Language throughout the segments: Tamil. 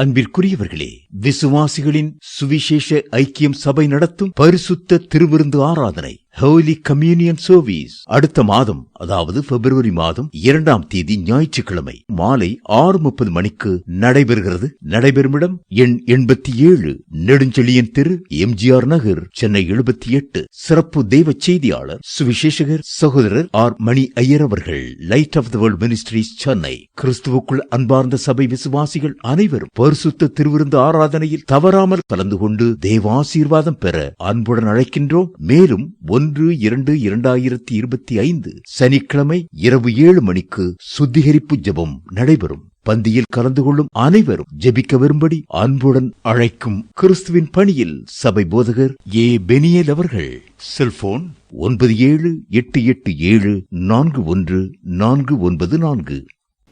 அன்பிற்குரியவர்களே விசுவாசிகளின் சுவிசேஷ ஐக்கியம் சபை நடத்தும் பரிசுத்த திருவிருந்து ஆராதனை ஹோலி கம்யூனியன் சர்வீஸ் அடுத்த மாதம் அதாவது பிப்ரவரி மாதம் இரண்டாம் தேதி ஞாயிற்றுக்கிழமை மாலை ஆறு முப்பது மணிக்கு நடைபெறுகிறது. நடைபெறும் இடம் எண் எண்பத்தி ஏழு நெடுஞ்செழியன் தெரு எம்ஜிஆர் நகர் சென்னை எழுபத்தி எட்டு. சிறப்பு தெய்வ செய்தியாளர் சுவிசேஷகர் சகோதரர் ஆர் மணி ஐயர் அவர்கள். Light of the world ministries Chennai. கிறிஸ்துவுக்குள் அன்பார்ந்த சபை விசுவாசிகள் அனைவரும் பரிசுத்த திருவிருந்து ஆராதனையில் தவறாமல் கலந்து கொண்டு தேவாசீர்வாதம் பெற அன்புடன் அழைக்கின்றோம். மேலும் ஒன்று இரண்டு இரண்டாயிரத்தி இருபத்தி ஐந்து சனிக்கிழமை இரவு ஏழு மணிக்கு சுத்திகரிப்பு ஜெபம் நடைபெறும். பந்தியில் கலந்து கொள்ளும் அனைவரும் ஜெபிக்க வரும்படி அன்புடன் அழைக்கும் கிறிஸ்துவின் பணியில் சபை போதகர் ஏ. பெனியல் அவர்கள். செல்போன் ஒன்பது ஏழு எட்டு எட்டு ஏழு நான்கு ஒன்று நான்கு ஒன்பது நான்கு.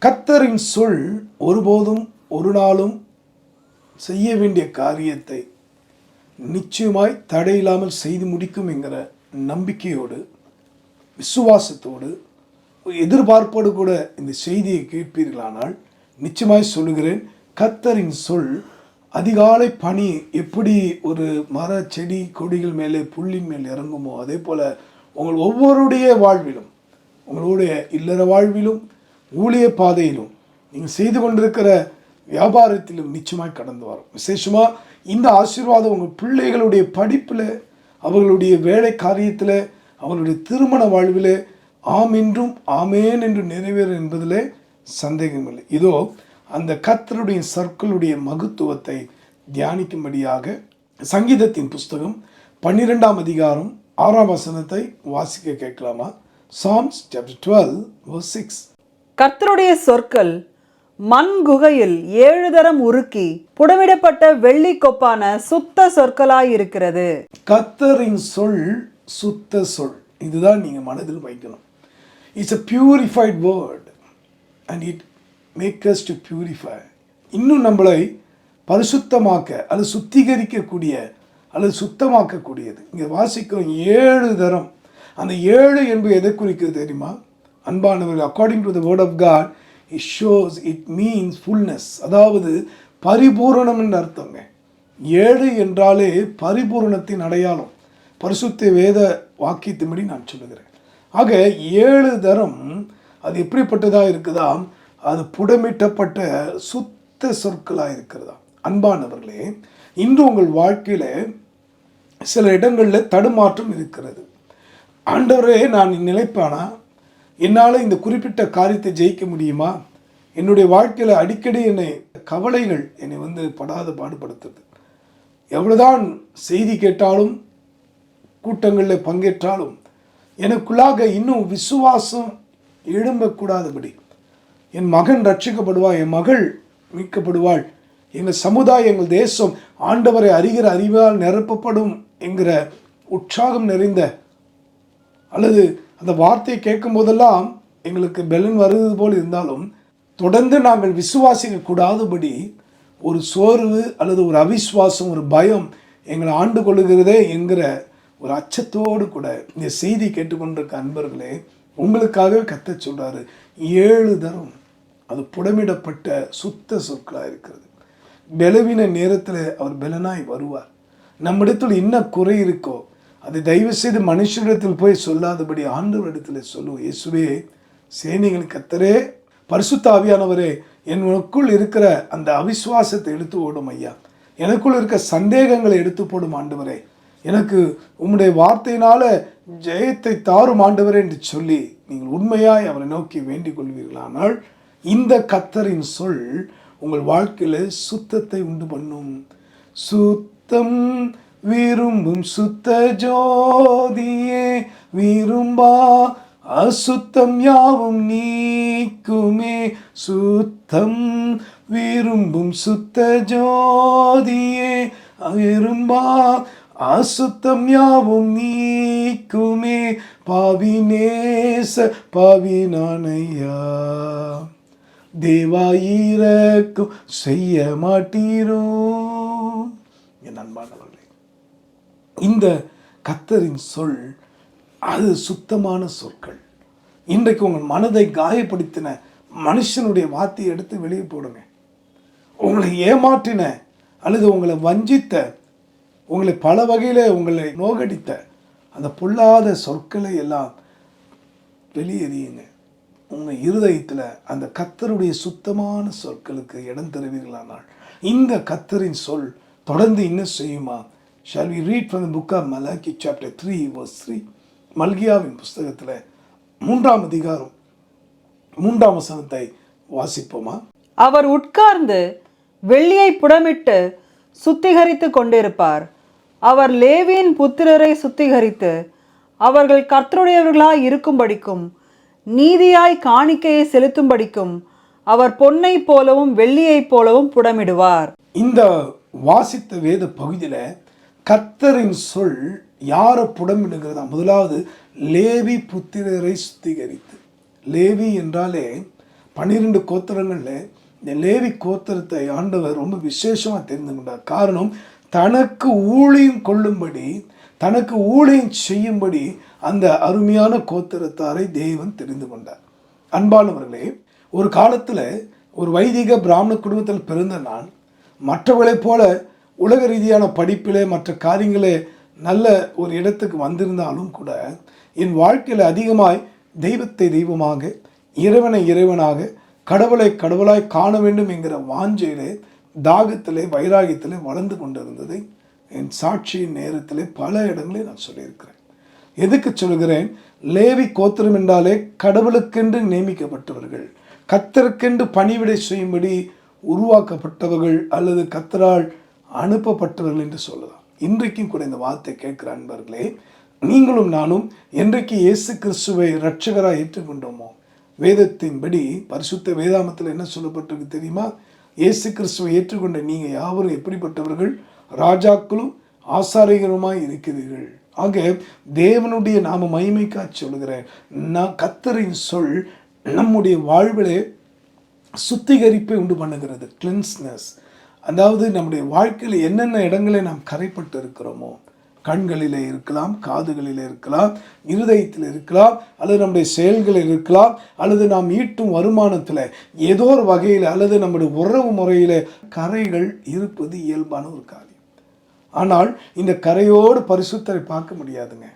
கத்தரின் சொல் ஒருபோதும் ஒரு நாளும் செய்ய வேண்டிய காரியத்தை நிச்சயமாய் தடையில்லாமல் செய்து முடிக்கும் என்கிற நம்பிக்கையோடு விசுவாசத்தோடு எதிர்பார்ப்போடு கூட இந்த செய்தியை கேட்பீர்களானால் நிச்சயமாய் சொல்லுகிறேன் கத்தரின் சொல் அதிகாலை பனி எப்படி ஒரு மர செடி கொடிகள் மேலே புள்ளின் மேல் இறங்குமோ அதே போல் உங்கள் ஒவ்வொருடைய வாழ்விலும் உங்களுடைய இல்லற வாழ்விலும் ஊழிய பாதையிலும் நீங்கள் செய்து கொண்டிருக்கிற வியாபாரத்திலும் நிச்சயமாக கடந்து வரும். விசேஷமாக இந்த ஆசீர்வாதம் உங்கள் பிள்ளைகளுடைய படிப்பில் அவர்களுடைய வேலை காரியத்தில் அவர்களுடைய திருமண வாழ்வில் ஆம் என்றும் ஆமேன் என்று நிறைவேறும் என்பதிலே சந்தேகமில்லை. இதோ அந்த கர்த்தருடைய சொற்களுடைய மகத்துவத்தை தியானிக்கும்படியாக சங்கீதத்தின் புஸ்தகம் பன்னிரெண்டாம் அதிகாரம் ஆறாம் வசனத்தை வாசிக்க கேட்கலாமா? சாம்ஸ் சாப்டர் டுவெல் சிக்ஸ் கர்த்தருடைய சொற்கள் மண் குகையில் ஏழு தரம் உருக்கி புடமிடப்பட்ட வெள்ளி கொப்பான சுத்த சொற்களாயிருக்கிறது. கத்தரின் சொல் சுத்த சொல். இதுதான் நீங்கள் மனதில் வைக்கணும். It's a purified word and it make us to purify இன்னும் நம்மளை பரிசுத்தமாக்க அல்லது சுத்திகரிக்கக்கூடிய அல்லது சுத்தமாக்கக்கூடியது. இங்கே வாசிக்கும் ஏழு தரம். அந்த ஏழு என்பது எதை குறிக்கிறது தெரியுமா? அன்பானவர்கள் according to the word of God it shows it means fullness அதாவது பரிபூரணம் என்று அர்த்தங்க. ஏழு என்றாலே பரிபூரணத்தின் அடையாளம். பரிசுத்த வேத வாக்கியத்தின்படி நான் சொல்லுகிறேன். ஆக ஏழு தரம் அது எப்படிப்பட்டதாக இருக்குதா? அது புடமிட்டப்பட்ட சுத்த சொற்களாக இருக்கிறதா? அன்பானவர்களே இன்று உங்கள் வாழ்க்கையில் சில இடங்களில் தடுமாற்றம் இருக்கிறது. ஆண்டவரே நான் நிலைப்பானா என்னால் இந்த குறிப்பிட்ட காரியத்தை ஜெயிக்க முடியுமா? என்னுடைய வாழ்க்கையில் அடிக்கடி என்னை கவலைகள் என்னை வந்து படாத பாடுபடுத்துறது எவ்வளோதான் செய்தி கேட்டாலும் கூட்டங்களில் பங்கேற்றாலும் எனக்குள்ளாக இன்னும் விசுவாசம் எழும்பக்கூடாதபடி என் மகன் ரட்சிக்கப்படுவாள் என் மகள் மீட்கப்படுவாள் எங்கள் சமுதாயம் எங்கள் தேசம் ஆண்டவரை அறிகிற அறிவால் நிரப்பப்படும் என்கிற உற்சாகம் நிறைந்த அல்லது அந்த வார்த்தையை கேட்கும் போதெல்லாம் எங்களுக்கு பெலன் வருவது போல் இருந்தாலும் தொடர்ந்து நாங்கள் விசுவாசிக்க கூடாதபடி ஒரு சோர்வு அல்லது ஒரு அவிஸ்வாசம் ஒரு பயம் எங்களை ஆண்டு கொள்ளுகிறதே என்கிற ஒரு அச்சத்தோடு கூட இந்த செய்தி கேட்டுக்கொண்டிருக்க அன்பர்களே உங்களுக்காகவே கத்த சொல்கிறாரு ஏழு தரம் அது புடமிடப்பட்ட சுத்த சொற்களாக இருக்கிறது. பலவீன நேரத்தில் அவர் பலனாய் வருவார். நம்மிடத்தில் என்ன குறை இருக்கோ அதை தயவு செய்து மனுஷனிடத்தில் போய் சொல்லாதபடி ஆண்டவரிடத்தில் சொல்லுவோம் இயேசுவே சேனைகள் கத்தரே பரிசுத்த ஆவியானவரே எனக்குள் இருக்கிற அந்த அவிசுவாசத்தை எடுத்து ஓடும் ஐயா. எனக்குள் இருக்க சந்தேகங்களை எடுத்து போடும் ஆண்டவரே. எனக்கு உம்முடைய வார்த்தையினால ஜெயத்தை தாரும் ஆண்டவரே என்று சொல்லி நீங்கள் உண்மையாய் அவரை நோக்கி வேண்டிக் கொள்வீர்களானால் இந்த கத்தரின் சொல் உங்கள் வாழ்க்கையில் சுத்தத்தை உண்டு பண்ணும். சுத்தம் விரும்பும் சுத்த ஜோதியே விரும்பா அசுத்தம் யாவும் நீக்குமே. சுத்தம் விரும்பும் சுத்த ஜோதியே விரும்பா அசுத்தம் யாவும் நீக்குமே. பாவினேச பாவினானையா தேவாயிரக்கும் செய்ய மாட்டீரோ என் அன்பானவர்களே இந்த கத்தரின் சொல் அது சுத்தமான சொற்கள். இன்றைக்கு உங்கள் மனதை காயப்படுத்தின மனுஷனுடைய வார்த்தையை எடுத்து வெளியே போடுங்க. உங்களை ஏமாற்றின அல்லது உங்களை வஞ்சித்த உங்களை பல வகையில் உங்களை நோகடித்த அந்த பொல்லாத சொற்களை எல்லாம் வெளியேறியுங்க. உங்கள் இருதயத்தில் அந்த கத்தருடைய சுத்தமான சொற்களுக்கு இடம் தருவீர்களானால் இந்த கத்தரின் சொல் தொடர்ந்து இன்னும் செய்யுமா? Shall we read from the book of Malachi chapter three verse three மல்கியாவின் புஸ்தகத்தில் மூன்றாம் அதிகாரம் மூன்றாம் வசனத்தை வாசிப்போமா? அவர் உட்கார்ந்து வெள்ளியை புடமிட்டு சுத்திகரித்து கொண்டிருப்பார். அவர் லேவியின் புத்திரரை சுத்திகரித்து அவர்கள் கர்த்தருடையவர்களாய் இருக்கும்படிக்கும் நீதியாய் காணிக்கையை செலுத்தும்படிக்கும் அவர் பொன்னைப் போலவும் வெள்ளியைப் போலவும் புடமிடுவார். இந்த வாசித்த வேத பகுதியில் கத்தரின் சொல் யாரை புடமிடுகிறதா முதலாவது லேவி புத்திரரை சுத்திகரித்து. லேவி என்றாலே பன்னிரெண்டு கோத்திரங்களில் இந்த லேவி கோத்திரத்தை ஆண்டவர் ரொம்ப விசேஷமாக தெரிந்து கொண்டார் காரணம் தனக்கு ஊழியம் கொள்ளும்படி தனக்கு ஊழியம் செய்யும்படி அந்த அருமையான கோத்திரத்தாரை தேவன் தெரிந்து கொண்டார் அன்பானவர்களே ஒரு காலத்தில் ஒரு வைதிக பிராமண குடும்பத்தில் பிறந்த நான் மற்றவர்களைப் போல உலக ரீதியான படிப்பிலே மற்ற காரியங்களே நல்ல ஒரு இடத்துக்கு வந்திருந்தாலும் கூட என் வாழ்க்கையில் அதிகமாய் தெய்வத்தை தெய்வமாக இறைவனை இறைவனாக கடவுளை கடவுளாய் காண வேண்டும் என்கிற வாஞ்சையிலே தாகத்திலே வைராகியத்திலே வளர்ந்து கொண்டிருந்ததை என் சாட்சியின் நேரத்திலே பல இடங்களில் நான் சொல்லியிருக்கிறேன். எதுக்கு சொல்கிறேன்? லேவி கோத்திரம் என்றாலே கடவுளுக்கென்று நியமிக்கப்பட்டவர்கள் கத்தருக்கென்று பணிவிடை செய்யும்படி உருவாக்கப்பட்டவர்கள் அல்லது கத்தரால் அனுப்பப்பட்டவர்கள் என்று சொல்லலாம். இன்றைக்கும் கூட இந்த வார்த்தை கேட்கிற அன்பர்களே நீங்களும் நானும் என்றைக்கு இயேசு கிறிஸ்துவை ரட்சகராக ஏற்றுக்கொண்டோமோ? வேதத்தின்படி பரிசுத்த வேதாமத்தில் என்ன சொல்லப்பட்டிருக்கு தெரியுமா? இயேசு கிறிஸ்துவை ஏற்றுக்கொண்ட நீங்கள் யாவரும் எப்படிப்பட்டவர்கள்? ராஜாக்களும் ஆசாரிகருமாய் இருக்கிறீர்கள். ஆக தேவனுடைய நாம மகிமைக்கா சொல்கிற நான் கத்தரின் சொல் நம்முடைய வாழ்விலே சுத்திகரிப்பை உண்டு பண்ணுகிறது. கிளின்ஸ்னஸ் அதாவது நம்முடைய வாழ்க்கையில் என்னென்ன இடங்களை நாம் கரைப்பட்டு இருக்கிறோமோ கண்களில் இருக்கலாம் காதுகளில் இருக்கலாம் இருதயத்தில் இருக்கலாம் அல்லது நம்முடைய செயல்களில் இருக்கலாம் அல்லது நாம் ஈட்டும் வருமானத்தில் ஏதோ ஒரு வகையில் அல்லது நம்முடைய உறவு முறையில் கரைகள் இருப்பது இயல்பான ஒரு காரியம். ஆனால் இந்த கரையோடு பரிசுத்தரை பார்க்க முடியாதுங்க.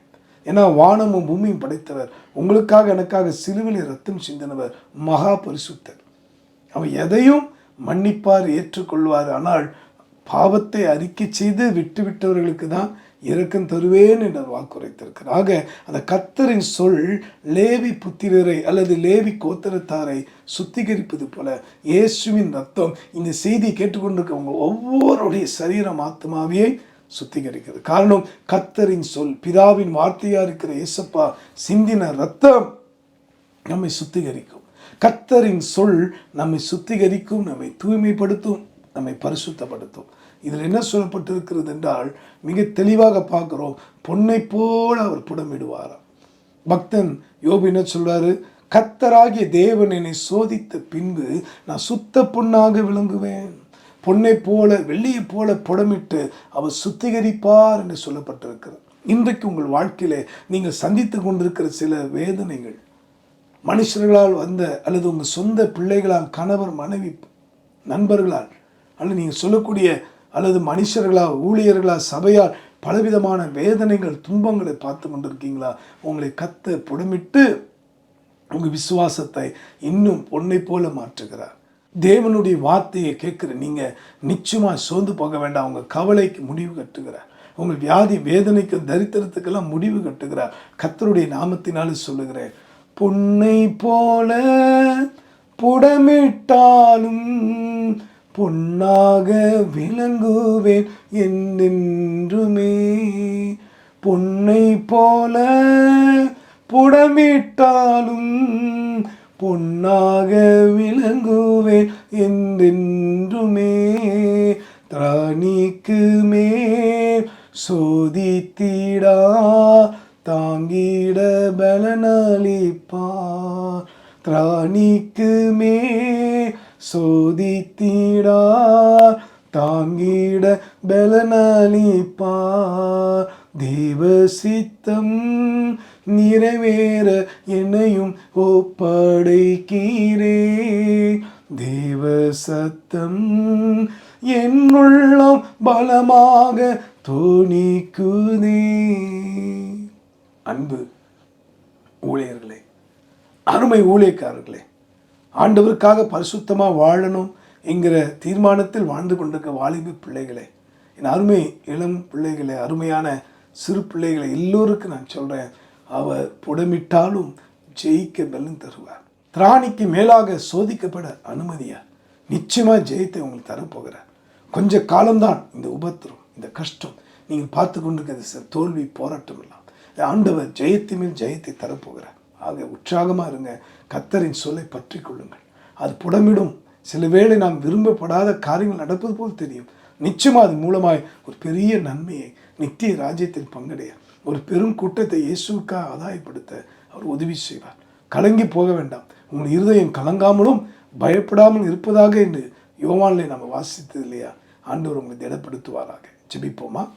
ஏன்னா வானமும் பூமியும் படைத்தவர். உங்களுக்காக எனக்காக சிலுவிலே ரத்தம் சிந்தினவர் மகா பரிசுத்தர். அவர் எதையும் மன்னிப்பார் ஏற்றுக்கொள்வார். ஆனால் பாவத்தை அறிக்கை செய்து விட்டுவிட்டவர்களுக்கு தான் இறக்கம் தருவேன் என்று வாக்குரைத்திருக்கிறார். ஆக அந்த கத்தரின் சொல் லேவி புத்திரரை அல்லது லேவி கோத்திரத்தாரை சுத்திகரிப்பது போல இயேசுவின் ரத்தம் இந்த செய்தியை கேட்டுக்கொண்டிருக்கவங்க ஒவ்வொருடைய சரீரம் ஆத்மாவையே சுத்திகரிக்கிறது. காரணம் கத்தரின் சொல் பிதாவின் வார்த்தையாக இருக்கிற இயேசப்பா சிந்தின ரத்தம் நம்மை சுத்திகரிக்கும். கத்தரின் சொல் நம்மை சுத்திகரிக்கும் நம்மை தூய்மைப்படுத்தும் நம்மை பரிசுத்தப்படுத்தும். இதில் என்ன சொல்லப்பட்டிருக்கிறது என்றால் மிக தெளிவாக பார்க்குறோம் பொன்னை போல அவர் புடமிடுவாராம் பக்தன் யோபு என்ன சொல்றாரு? கத்தராகிய தேவன் என்னை சோதித்த பின்பு நான் சுத்த பொண்ணாக விளங்குவேன். பொன்னை போல வெள்ளியை போல புடமிட்டு அவர் சுத்திகரிப்பார் என்று சொல்லப்பட்டிருக்கிறது. இன்றைக்கு உங்கள் வாழ்க்கையிலே நீங்கள் சந்தித்து கொண்டிருக்கிற சில வேதனைகள் மனுஷர்களால் வந்த அல்லது உங்கள் சொந்த பிள்ளைகளால் கணவர் மனைவி நண்பர்களால் அல்லது நீங்கள் சொல்லக்கூடிய அல்லது மனுஷர்களால் ஊழியர்களால் சபையால் பலவிதமான வேதனைகள் துன்பங்களை பார்த்து கொண்டிருக்கீங்களா? உங்களை கத்த புடமிட்டு உங்கள் விசுவாசத்தை இன்னும் பொன்னை போல மாற்றுகிறார். தேவனுடைய வார்த்தையை கேட்குற நீங்கள் நிச்சயமாக சோர்ந்து போக வேண்டாம். உங்கள் கவலைக்கு முடிவு கட்டுகிறார். உங்கள் வியாதி வேதனைக்கு தரித்திரத்துக்கெல்லாம் முடிவு கட்டுகிறார். கத்தருடைய நாமத்தினாலும் சொல்லுகிறேன். புன்னை போல புடமிட்டாலும் பொன்னாக விளங்குவேன் என்றென்றுமே. பொன்னை போல புடமிட்டாலும் பொன்னாக விளங்குவேன் என்றென்றுமே. திராணிக்கு மேல் சோதித்திடா தாங்கிட பலனளிப்பார் திராணிக்கு மே சோதித்திடா தாங்கிட பலனளிப்பார். தேவ சித்தம் நிறைவேற என்னையும் ஒப்படைக்கீரே தேவ சத்தம் என்னுள்ளம் பலமாக தோணிக்குதே. அன்பு. ஊழியர்களே அருமை ஊழியக்காரர்களே ஆண்டவருக்காக பரிசுத்தமாக வாழணும் என்கிற தீர்மானத்தில் வாழ்ந்து கொண்டிருக்க வாலிபு பிள்ளைகளே என் அருமை இளம் பிள்ளைகளே அருமையான சிறு பிள்ளைகளை எல்லோருக்கும் நான் சொல்கிறேன் அவர் புடமிட்டாலும் ஜெயிக்க பலன் தருவார். திராணிக்கு மேலாக சோதிக்கப்பட அனுமதியா? நிச்சயமாக ஜெயத்தை உங்களுக்கு தரப்போகிறார். கொஞ்ச காலம்தான் இந்த உபத்திரம் இந்த கஷ்டம். நீங்கள் பார்த்து கொண்டிருக்கிறது சார் தோல்வி போராட்டம் எல்லாம். ஆண்டவர் ஜெயத்தின் மேல் ஜெயத்தை தரப்போகிறார். ஆக உற்சாகமாக இருங்க. கத்தரின் சொல்லை பற்றி கொள்ளுங்கள். அது புடமிடும். சில வேளை நாம் விரும்பப்படாத காரியங்கள் நடப்பது போல் தெரியும். நிச்சயமாக அது மூலமாய் ஒரு பெரிய நன்மையை நித்திய ராஜ்யத்தில் பங்கடைய ஒரு பெரும் கூட்டத்தை இயேசுக்காக ஆதாயப்படுத்த அவர் உதவி செய்வார். கலங்கி போக வேண்டாம். உங்கள் இருதயம் கலங்காமலும் பயப்படாமல் இருப்பதாக என்று யோவானிலே நம்ம வாசித்தது இல்லையா? ஆண்டவர் உங்களை திடப்படுத்துவாராக. ஜெபிப்போமா?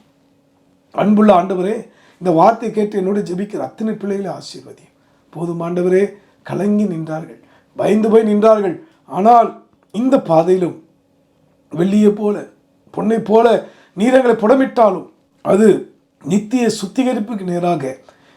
அன்புள்ள ஆண்டவரே இந்த வார்த்தை கேட்டு என்னோட ஜெபிக்கிற அத்தனை பிள்ளைகளை ஆசீர்வதியும். போதுமாண்டவரே கலங்கி நின்றார்கள் பயந்து போய் நின்றார்கள். ஆனால் இந்த பாதையிலும் வெள்ளியை போல பொன்னை போல நீரங்களை புடமிட்டாலும் அது நித்திய சுத்திகரிப்புக்கு நேராக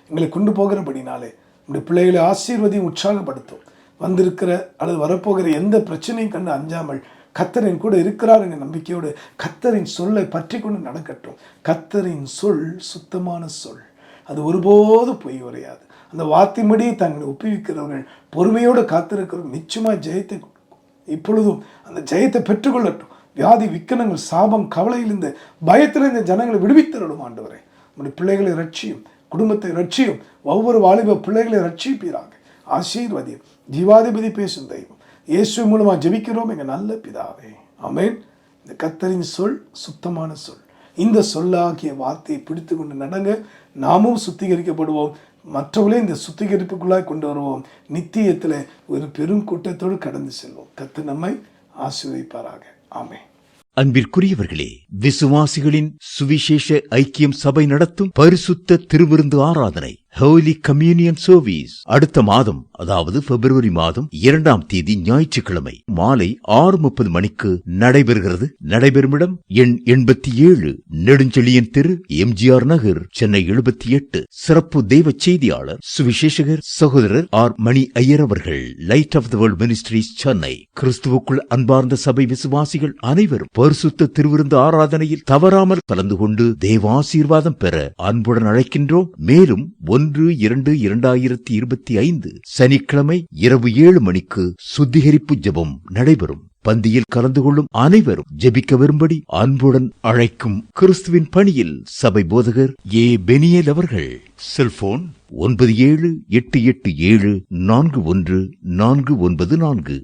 எங்களை கொண்டு போகிறபடினாலே நம்முடைய பிள்ளைகளை ஆசீர்வதியும் உற்சாகப்படுத்தும். வந்திருக்கிற அல்லது வரப்போகிற எந்த பிரச்சனையும் கண்டு அஞ்சாமல் கத்தரின் கூட இருக்கிறார் என்ற நம்பிக்கையோடு கத்தரின் சொல்லை பற்றி கொண்டு நடக்கட்டும். கத்தரின் சொல் சுத்தமான சொல். அது ஒருபோது பொய் உரையாது. அந்த வார்த்தையின்படி தங்களை ஒப்புவிக்கிறவர்கள் பொறுமையோடு காத்திருக்கிறவர்கள் நிச்சயமாக ஜெயத்தை இப்பொழுதும் அந்த ஜெயத்தை பெற்றுக்கொள்ளட்டும். வியாதி விக்கனங்கள் சாபம் கவலையிலிருந்து பயத்திலிருந்து ஜனங்களை விடுவித்தரடும் ஆண்டவரை. நம்முடைய பிள்ளைகளை ரட்சியும் குடும்பத்தை ரட்சியும் ஒவ்வொரு வாலிப பிள்ளைகளை ரட்சிப்பீராங்க ஆசீர்வதியும். ஜீவாதிபதி பேசும் தெய்வம். இயேசு மூலமா ஜெபிக்கிறோம் எங்கள் நல்ல பிதாவே. ஆமென். இந்த கத்தரின் சொல் சுத்தமான சொல். இந்த சொல்லாகிய வார்த்தையை பிடித்து கொண்டு நடங்க. நாமும் சுத்திகரிக்கப்படுவோம். மற்றவர்களே இந்த சுத்திகரிப்புக்குள்ளாய் கொண்டு வருவோம். நித்தியத்தில் ஒரு பெரும் கூட்டத்தோடு கடந்து செல்வோம். கத்து நம்மை ஆசிர்வதிப்பாராக. ஆமே அன்பிற்குரியவர்களே விசுவாசிகளின் சுவிசேஷ ஐக்கியம் சபை நடத்தும் பரிசுத்த திருவிருந்து ஆராதனை ஹோலி கம்யூனியன் சர்வீஸ் அடுத்த மாதம் அதாவது பிப்ரவரி மாதம் இரண்டாம் தேதி ஞாயிற்றுக்கிழமை மாலை ஆறு முப்பது மணிக்கு நடைபெறுகிறது. நடைபெறும் இடம் எண் எண்பத்தி ஏழு நெடுஞ்செழியன் தெரு எம்ஜிஆர் நகர் சென்னை எழுபத்தி எட்டு. சிறப்பு தெய்வ செய்தியாளர் சுவிசேஷகர் சகோதரர் ஆர் மணி ஐயர் அவர்கள். Light of the world ministries Chennai. கிறிஸ்துவுக்குள் அன்பார்ந்த சபை விசுவாசிகள் அனைவரும் பரிசுத்த திருவிருந்து ஆராதனையில் தவறாமல் கலந்து கொண்டு தேவாசீர்வாதம் பெற அன்புடன் அழைக்கின்றோம். மேலும் ஒன்று இரண்டு இரண்டாயிரத்தி இருபத்தி ஐந்து சனிக்கிழமை இரவு ஏழு மணிக்கு சுத்திகரிப்பு ஜெபம் நடைபெறும். பந்தியில் கலந்து கொள்ளும் அனைவரும் ஜெபிக்க வரும்படி அன்புடன் அழைக்கும் கிறிஸ்துவின் பணியில் சபை போதகர் ஏ. பெனியல் அவர்கள். செல்போன் ஒன்பது ஏழு எட்டு எட்டு ஏழு நான்கு ஒன்று நான்கு ஒன்பது நான்கு.